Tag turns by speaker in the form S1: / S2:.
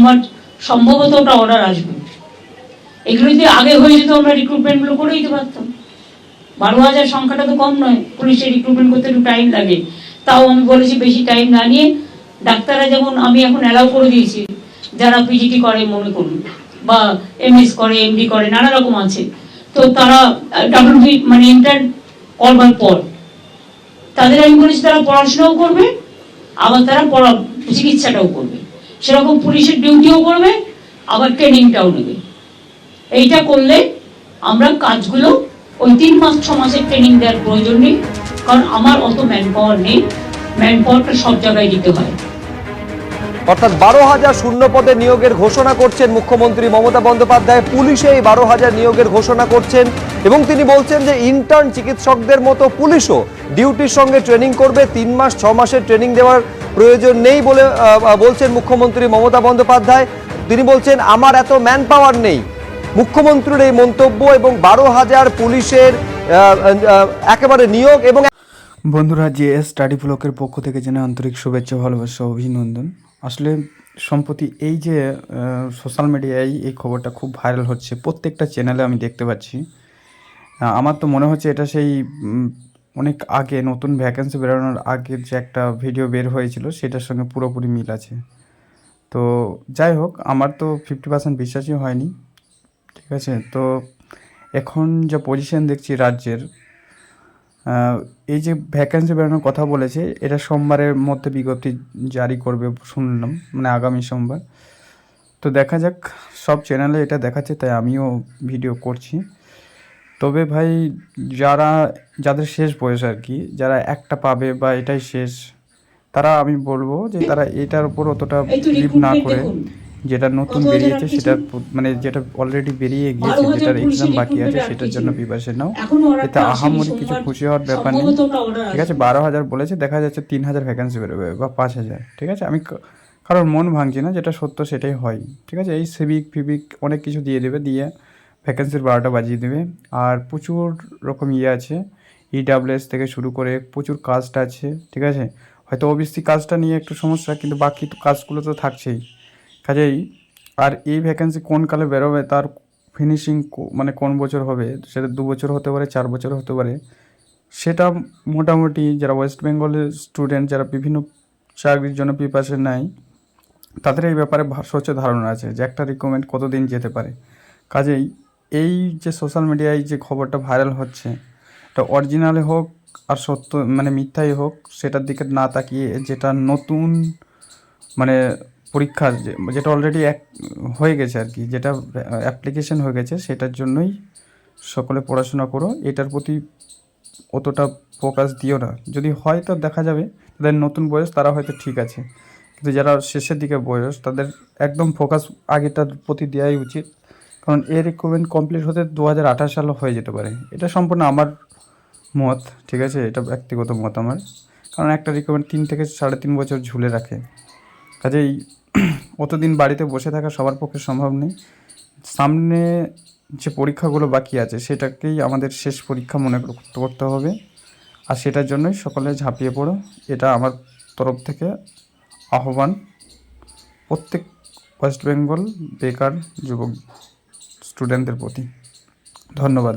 S1: সোমবার সম্ভবত ওটা অর্ডার আসবে। এগুলো যদি আগে হয়ে যেত, আমরা রিক্রুটমেন্টগুলো করে দিতে পারতাম। বারো হাজার সংখ্যাটা তো কম নয় পুলিশের রিক্রুটমেন্ট করতে একটু টাইম লাগে। তাও আমি বলেছি বেশি টাইম না নিয়ে ডাক্তাররা যেমন আমি এখন অ্যালাউ করে দিয়েছি, যারা পিজিটি করে মনে করুন, বা এমএস করে এমডি করে, নানা রকম আছে। তো তারা ডাব্লিউবি মানে ইন্টার্ন করবার পর, তাদের আমি বলেছি তারা পড়াশোনাও করবে, আবার তারা পড়া চিকিৎসাটাও করবে। সেরকম পুলিশের ডিউটিও করবে, আবার ট্রেনিংটাও নেবে। এইটা করলে আমরা কাজগুলো ওই তিন মাস, ছ মাসের ট্রেনিং দেওয়ার প্রয়োজন নেই, কারণ আমার অত ম্যান পাওয়ার নেই ম্যান পাওয়ারটা সব জায়গায় দিতে হয়।
S2: অর্থাৎ বারো হাজার শূন্য পদে নিয়োগের ঘোষণা করছেন মুখ্যমন্ত্রী মমতা বন্দ্যোপাধ্যায়। পুলিশে এই বারো হাজার নিয়োগের ঘোষণা করছেন এবং তিনি বলছেন যে ইন্টার্ন চিকিৎসকদের মতো পুলিশও ডিউটির সঙ্গে ট্রেনিং করবে। তিন মাস, ছ মাসের ট্রেনিং দেওয়ার প্রয়োজন নেই বলে বলছেন মুখ্যমন্ত্রী মমতা বন্দ্যোপাধ্যায়। তিনি বলছেন, আমার এত ম্যান পাওয়ার নেই। মুখ্যমন্ত্রীর এই মন্তব্য এবং বারো হাজার পুলিশের একেবারে নিয়োগ এবং
S3: বন্ধুরা যে স্টাডি ব্লকের পক্ষ থেকে জানাই আন্তরিক শুভেচ্ছা, ভালোবাসা, অভিনন্দন। আসলে সম্প্রতি এই যে সোশ্যাল মিডিয়ায় এই খবরটা খুব ভাইরাল হচ্ছে, প্রত্যেকটা চ্যানেলে আমি দেখতে পাচ্ছি। আমার তো মনে হচ্ছে এটা সেই অনেক আগে, নতুন ভ্যাকেন্সি বেরোনোর আগে যে একটা ভিডিও বের হয়েছিল, সেটার সঙ্গে পুরোপুরি মিল আছে। তো যাই হোক, আমার তো ফিফটি পার্সেন্ট বিশ্বাসই হয়নি, ঠিক আছে? তো এখন যে পজিশন দেখছি রাজ্যের এই যে ভ্যাকেন্সি বেরোনোর কথা বলেছে, এটা সোমবারের মধ্যে বিজ্ঞপ্তি জারি করবে শুনলাম মানে আগামী সোমবার। তো দেখা যাক, সব চ্যানেলে এটা দেখাচ্ছে, তাই আমিও ভিডিও করছি। তবে ভাই যারা যাদের শেষ বয়স আর কি যারা একটা পাবে বা এটাই শেষ তারা আমি বলব যে তারা এটার উপর অতটা
S1: এই তো
S3: লিভ না করে। যেটা নতুন বেরিয়েছে প- মানে যেটা অলরেডি বেরিয়ে গিয়েছে যেটার এক্সাম বাকি আছে সেটার জন্য প্রিপারেশন নাও এতে আহামরি কিছু খুশি হওয়ার ব্যাপার নেই। ঠিক আছে বারো হাজার বলেছে দেখা যাচ্ছে তিন হাজার ভ্যাকেন্সি বেরোবে বা পাঁচ হাজার ঠিক আছে? আমি ক- কারোর মন ভাঙছি না যেটা সত্য সেটাই হয়। ঠিক আছে? এই সিভিক ফিভিক অনেক কিছু দিয়ে দেবে দিয়ে ভ্যাকেন্সির বারোটা বাজিয়ে দেবে। আর প্রচুর রকম ইয়ে আছে। ইডাব্লিউএস থেকে শুরু করে প্রচুর কাজটা আছে, ঠিক আছে? হয়তো ওবিসি কাজটা নিয়ে একটু সমস্যা, কিন্তু বাকি কাজগুলো তো থাকছেই। কাজেই, আর এই ভ্যাকেন্সি কোন কালে বেরোবে, তার ফিনিশিং মানে কোন বছর হবে, সেটা দু বছর হতে পারে, চার বছর হতে পারে। সেটা মোটামুটি যারা ওয়েস্ট বেঙ্গলের স্টুডেন্ট যারা বিভিন্ন চাকরির জন্য প্রিপারেশন নেয়, তাদের এই ব্যাপারে স্বচ্ছ ধারণা আছে যে একটা রিকমেন্ড কতদিন যেতে পারে। কাজেই এই যে সোশ্যাল মিডিয়ায় যে খবরটা ভাইরাল হচ্ছে, এটা অরিজিনালে হোক আর সত্য মানে মিথ্যাই হোক, সেটার দিকে না তাকিয়ে যেটা নতুন মানে পরীক্ষা যে- যেটা অলরেডি এক, হয়ে গেছে আর কি, যেটা অ্যাপ্লিকেশন হয়ে গেছে, সেটার জন্যই সকলে পড়াশোনা করো। এটার প্রতি অতটা ফোকাস দিও না। যদি হয় তো দেখা যাবে যাদের নতুন বয়স, তারা হয়তো ঠিক আছে। কিন্তু যারা শেষের দিকে বয়স, তাদের একদম ফোকাস আগেটার প্রতি দেওয়াই উচিত। কারণ এর রিক্রুটমেন্ট কমপ্লিট হতে দু হাজার আঠাশ সালে হয়ে যেতে পারে। এটা সম্পূর্ণ আমার মত, ঠিক আছে? এটা ব্যক্তিগত মত আমার। কারণ একটা রিক্রুটমেন্ট তিন থেকে সাড়ে তিন বছর ঝুলে রাখে। কাজেই অতদিন বাড়িতে বসে থাকা সবার পক্ষে সম্ভব নেই। সামনে যে পরীক্ষাগুলো বাকি আছে, সেটাকেই আমাদের শেষ পরীক্ষা মনে করতে হবে। আর সেটার জন্যই সকলে ঝাঁপিয়ে পড়ো। এটা আমার তরফ থেকে আহ্বান। প্রত্যেক ওয়েস্ট বেঙ্গল বেকার যুবক স্টুডেন্টদের প্রতি। ধন্যবাদ।